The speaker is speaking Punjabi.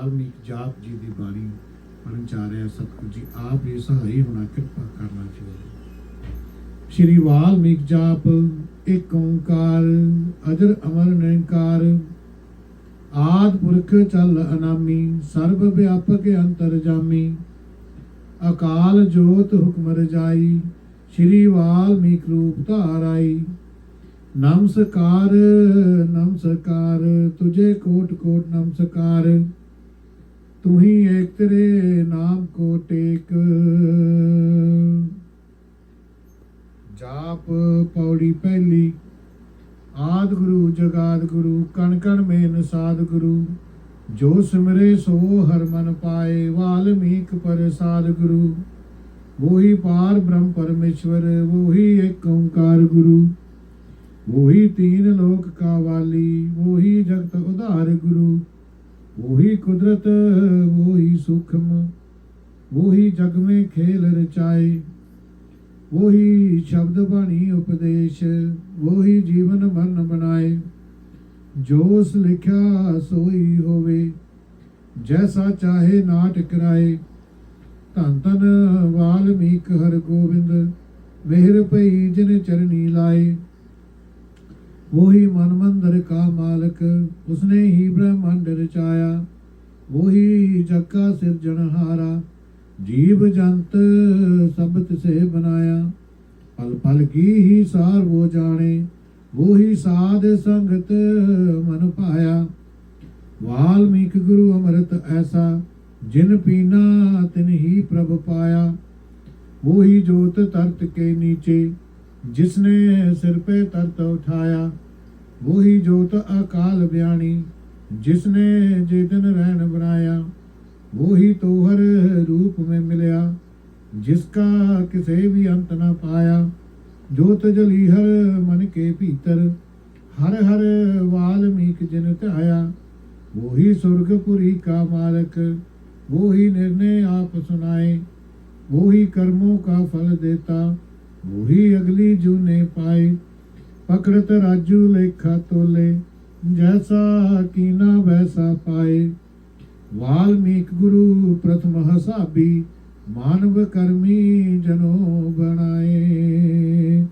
ਵਾਲਮੀਕ ਜਾਪ ਜੀ ਦੀ ਬਾਣੀ ਪੜਨ ਚਾ ਰਿਹਾ, ਸਤਿਗੁਰੂ ਜੀ ਆਪ ਹੀ ਸਹਾਈ ਹੋਣਾ, ਕਿਰਪਾ ਕਰਨਾ ਚਾਹੀਦਾ। ਸ਼੍ਰੀ ਵਾਲਮੀਕ ਜਾਪ, ਇੱਕ ਓੰਕਾਰ, ਅਜਰ ਅਮਰ ਨਿਰੰਕਾਰ, ਆਦ ਪੁਰਖ ਚਲ ਅਨਾਮੀ, ਸਰਬ ਵਿਆਪਕ ਅੰਤਰ ਜਾਮੀ, ਅਕਾਲ ਜੋਤ ਹੁਕਮ ਰਜਾਈ, ਸ਼੍ਰੀ ਵਾਲਮੀਕ ਰੂਪ ਧਾਰ ਆਈ ਨਮਸਕਾਰ ਨਮਸਕਾਰ, ਤੁਝੇ ਕੋਟ ਕੋਟ ਨਮਸਕਾਰ। ਤੂੰ ਹੀ ਏਕ ਤੇਰੇ ਨਾਮ ਕੋ ਟੇਕ। ਜਾਪ ਪੌੜੀ ਪਹਿਲੀ, ਆਦ ਗੁਰੂ, ਜਗਾਦ ਗੁਰੂ, ਕਣ ਕਣ ਮੇਨ ਸਾਧ ਗੁਰੂ। ਜੋ ਸਿਮਰੇ ਸੋ ਹਰ ਮਨ ਪਾਏ ਵਾਲਮੀਕ ਪ੍ਰਸਾਦ ਗੁਰੂ। ਵੋਹੀ ਪਾਰ ਬ੍ਰਹਮ ਪਰਮੇਸ਼ਵਰ, ਵੋਹੀ ਏਕ ਓੰਕਾਰ ਗੁਰੂ। ਵੋਹੀ ਤੀਨ ਲੋਕ ਕਾ ਵਾਲੀ, ਵੋਹੀ ਜਗਤ ਉਧਾਰ ਗੁਰੂ। ਉਹੀ ਕੁਦਰਤ, ਉਹੀ ਸੁਖਮ, ਉਹੀ ਜਗ ਮੇ ਖੇਲ ਰਚਾਏ, ਉਹੀ ਸ਼ਬਦ ਬਾਣੀ ਉਪਦੇਸ਼, ਉਹੀ ਜੀਵਨ ਮਨ ਬਣਾਏ। ਜੋਸ ਲਿਖਿਆ ਸੋਈ ਹੋਵੇ, ਜੈਸਾ ਚਾਹੇ ਨਾਟਕ ਰਾਏ ਧੰਨ ਧੰਨ ਵਾਲਮੀਕ ਹਰ ਗੋਬਿੰਦ ਮਿਹਰ ਭਈ ਜਿਨ ਚਰਨੀ ਲਾਏ। वही मन मंदिर का मालक उसने ही ब्रह्मांड रचाया वही जग का सिरजनहारा जीव जंत सब से बनाया पल पल की ही सार वो जाने वो ही साध संगत मन पाया वाल्मीकि गुरु अमृत ऐसा जिन पीना तिन ही प्रभ पाया वो ही जोत तरत के नीचे ਜਿਸਨੇ ਸਿਰ ਪੇ ਤਰਤ ਉਠਾਇਆ, ਉਹੀ ਜੋਤ ਅਕਾਲ ਬਿਆਣੀ। ਜਿਸਨੇ ਜੇ ਦਿਨ ਰਹਿਣ ਬਣਾਇਆ ਉਹੀ ਤੋਹਰ ਰੂਪ ਮੇ ਮਿਲਿਆ। ਜਿਸਕਾ ਕਿਸੇ ਵੀ ਅੰਤ ਨਾ ਪਾਇਆ, ਜੋਤ ਜਲੀ ਹਰ ਮਨ ਕੇ ਭੀਤਰ। ਹਰ ਹਰ ਵਾਲਮੀਕ ਜਿਨ ਧਾਇਆ, ਉਹੀ ਸੁਰਗਪੁਰੀ ਕਾ ਮਾਲਕ। ਉਹੀ ਨਿਰਣੇ ਆਪ ਸੁਨਾਏ, ਉਹੀ ਕਰਮੋਂ ਕਾ ਫਲ ਦੇਤਾ। ही अगली जूने पाए, पकड़त राजू लेखा तोले, जैसा कीना वैसा पाए। वाल्मीक गुरु प्रथम हसाबी, मानव कर्मी जनो बनाए।